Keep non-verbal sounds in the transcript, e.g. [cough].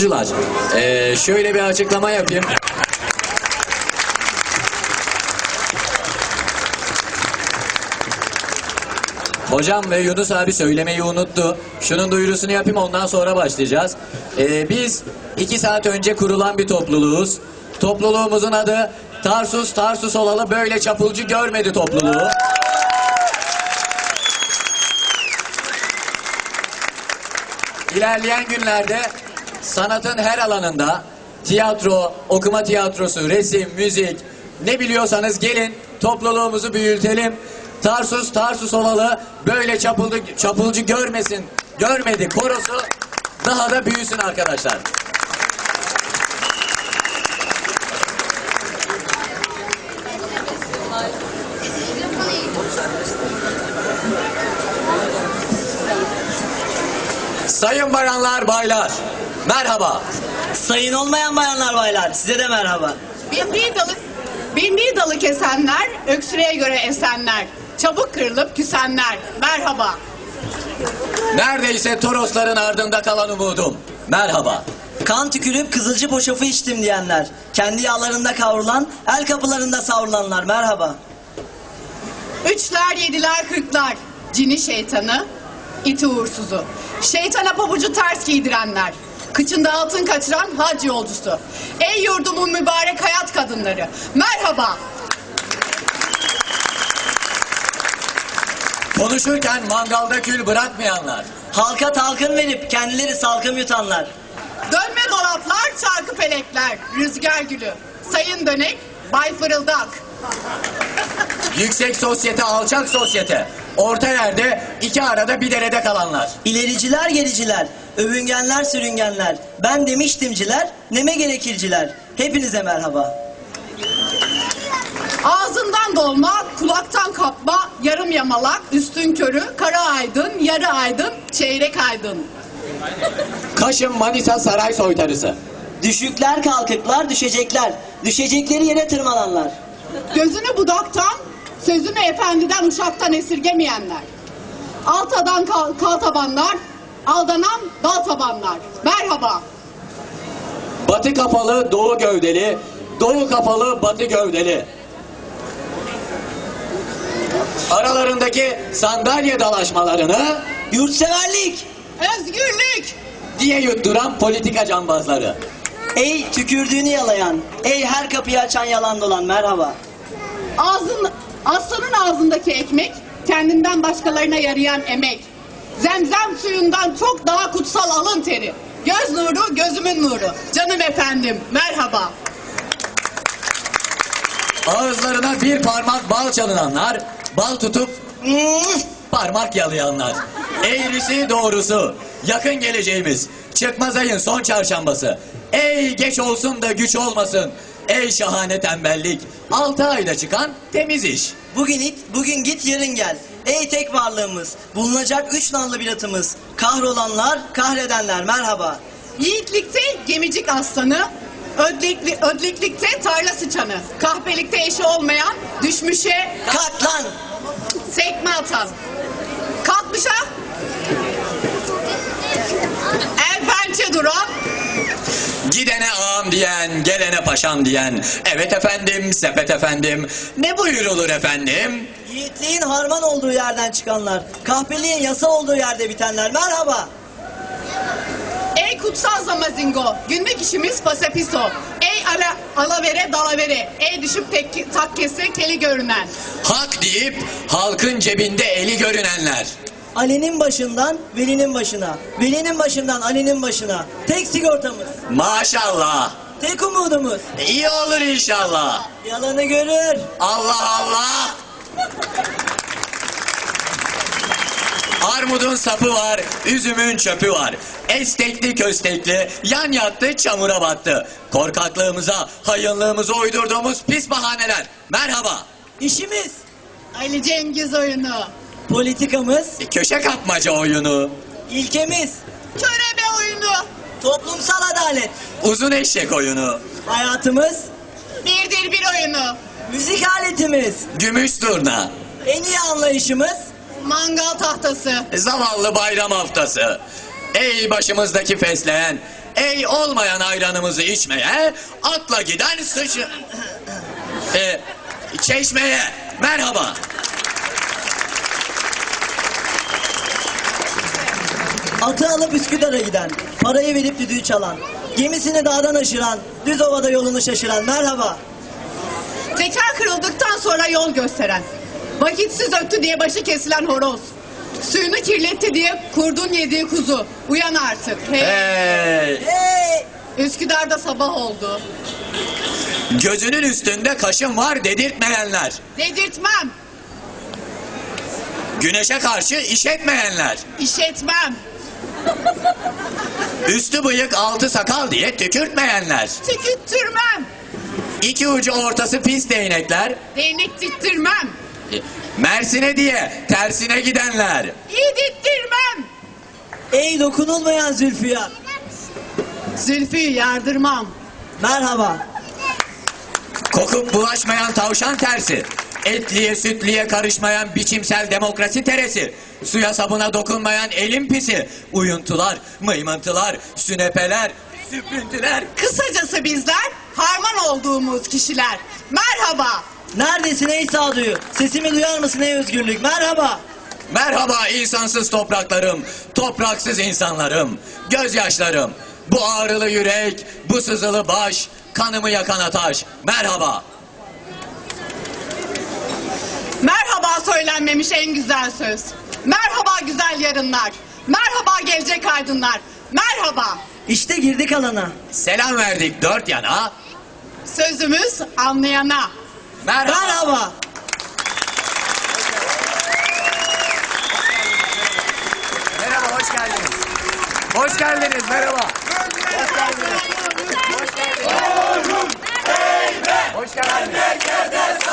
Çocuklar, eee, şöyle bir açıklama yapayım. Hocam ve Yunus abi söylemeyi unuttu. Şunun duyurusunu yapayım ondan sonra başlayacağız. Eee, biz iki saat önce kurulan bir topluluğuz. Topluluğumuzun adı Tarsus Tarsus olalı böyle çapulcu görmedi topluluğu. İlerleyen günlerde sanatın her alanında tiyatro, okuma tiyatrosu, resim, müzik ne biliyorsanız gelin topluluğumuzu büyütelim. Tarsus, Tarsus olalı böyle çapulcu, çapulcu görmesin, görmedi korosu daha da büyüsün arkadaşlar. Sayın bayanlar, baylar, merhaba. Sayın olmayan bayanlar baylar size de merhaba. Bindiği dalı, bindiği dalı kesenler, öksürüğe göre esenler, çabuk kırılıp küsenler. Merhaba. Neredeyse Torosların ardında kalan umudum. Merhaba. Kan tükürüp kızılcı poşofu içtim diyenler. Kendi yağlarında kavrulan, el kapılarında savrulanlar merhaba. Üçler, yediler, kırklar. Cini şeytanı, iti uğursuzu. Şeytana pabucu ters giydirenler. Kıçında altın kaçıran hac yolcusu. Ey yurdumun mübarek hayat kadınları. Merhaba. Konuşurken mangalda kül bırakmayanlar. Halka talkın verip kendileri salkım yutanlar. Dönme dolaplar, çarkı pelekler, rüzgar gülü. Sayın Dönek, Bay Fırıldak. Yüksek sosyete, alçak sosyete. Orta yerde, iki arada bir derede kalanlar. İlericiler gericiler, övüngenler sürüngenler. Ben demiştimciler, neme gerekirciler. Hepinize merhaba. Ağzından dolma, kulaktan kapma, yarım yamalak, üstün körü, kara aydın, yarı aydın, çeyrek aydın. Kaşın Manisa Saray soytarısı. Düşükler kalkıklar düşecekler. Düşecekleri yere tırmananlar. Gözünü budaktan, sözünü efendiden uşaktan esirgemeyenler. Altadan kal, kal tabanlar, aldanan dal tabanlar. Merhaba. Batı kapalı, doğu gövdeli. Doğu kapalı, batı gövdeli. Aralarındaki sandalye dalaşmalarını Yurtseverlik! Özgürlük. diye yutturan politika cambazları. Ey tükürdüğünü yalayan, ey her kapıyı açan yalan dolan merhaba. Ağzın, aslanın ağzındaki ekmek, kendinden başkalarına yarayan emek. Zemzem suyundan çok daha kutsal alın teri. Göz nuru, gözümün nuru. Canım efendim, merhaba. Ağızlarına bir parmak bal çalınanlar, bal tutup parmak yalayanlar. Eğrisi doğrusu, yakın geleceğimiz, çıkmaz ayın son çarşambası. Ey geç olsun da güç olmasın. Ey şahane tembellik, altı ayda çıkan temiz iş. Bugün it, bugün git yarın gel. Ey tek varlığımız, bulunacak üç nallı bir atımız. Kahrolanlar, kahredenler merhaba. Yiğitlikte gemicik aslanı, ödlekli, ödleklikte tarla sıçanı, kahpelikte eşi olmayan, düşmüşe Kalk lan! sekme atan. Kalkmışa el pençe duran, Gidene ağam diyen, gelene paşam diyen. Evet efendim, sepet efendim. Ne buyurulur efendim? Yiğitliğin harman olduğu yerden çıkanlar, kahpeliğin yasa olduğu yerde bitenler merhaba. ey kutsal zamazingo, günlük işimiz pasapiso. Ey ala, alavere dalavere, ey düşüp tek, takkesi keli görünen. Hak deyip halkın cebinde eli görünenler. Ali'nin başından Veli'nin başına, Veli'nin başından Ali'nin başına. Tek sigortamız, Maşallah. tek umudumuz. İyi olur inşallah. Yalanı görür. Allah Allah. Armudun sapı var, üzümün çöpü var. Estekli köstekli, yan yattı çamura battı. Korkaklığımıza, hayınlığımıza uydurduğumuz pis bahaneler. Merhaba. İşimiz, Ali Cengiz oyunu, politikamız, Köşe kapmaca oyunu, ilkemiz, körebe oyunu, toplumsal adalet, uzun eşek oyunu, hayatımız, birdir bir oyunu, müzik aletimiz, gümüş turna, en iyi anlayışımız, mangal tahtası, zavallı bayram haftası. Ey başımızdaki fesleğen, ey olmayan ayranımızı içmeye, atla giden sıçı... Ee, [coughs] çeşmeye. Merhaba. Atı alıp Üsküdar'a giden, parayı verip düdüğü çalan, gemisini dağdan aşıran, düz ovada yolunu şaşıran merhaba. Teker kırıldıktan sonra yol gösteren. Vakitsiz öttü diye başı kesilen horoz. Suyunu kirletti diye kurdun yediği kuzu. Uyan artık. Hey. Hey, Hey! Üsküdar'da sabah oldu. gözünün üstünde kaşın var dedirtmeyenler. Dedirtmem, Güneşe karşı işetmeyenler. işetmem, Üstü bıyık altı sakal diye tükürtmeyenler. tüküttürmem, İki ucu ortası pis değnekler. değnek diktirmem, E, Mersin'e diye tersine gidenler. yedirttirmem, Ey dokunulmayan Zülfiya. zülfüyü yardırmam. Merhaba. Kokup bulaşmayan tavşan tersi. Etliye sütliye karışmayan biçimsel demokrasi teresi. Suya sabuna dokunmayan elin pisi. Uyuntular, mıymıntılar, sünepeler, süprüntüler. Kısacası bizler harman olduğumuz kişiler. Merhaba. Neredesin ey sağduyu? Sesimi duyar mısın ey özgürlük? Merhaba. Merhaba insansız topraklarım, topraksız insanlarım, gözyaşlarım. Bu ağrılı yürek, bu sızılı baş, kanımı yakan ataş. Merhaba. Merhaba söylenmemiş en güzel söz. Merhaba güzel yarınlar. Merhaba gelecek aydınlar. Merhaba. İşte girdik alana. Selam verdik dört yana. Sözümüz anlayana. Merhaba. Merhaba. Merhaba, hoş geldiniz. Hoş geldiniz, merhaba. Hoş geldiniz. Hoş geldiniz. Hoş geldiniz.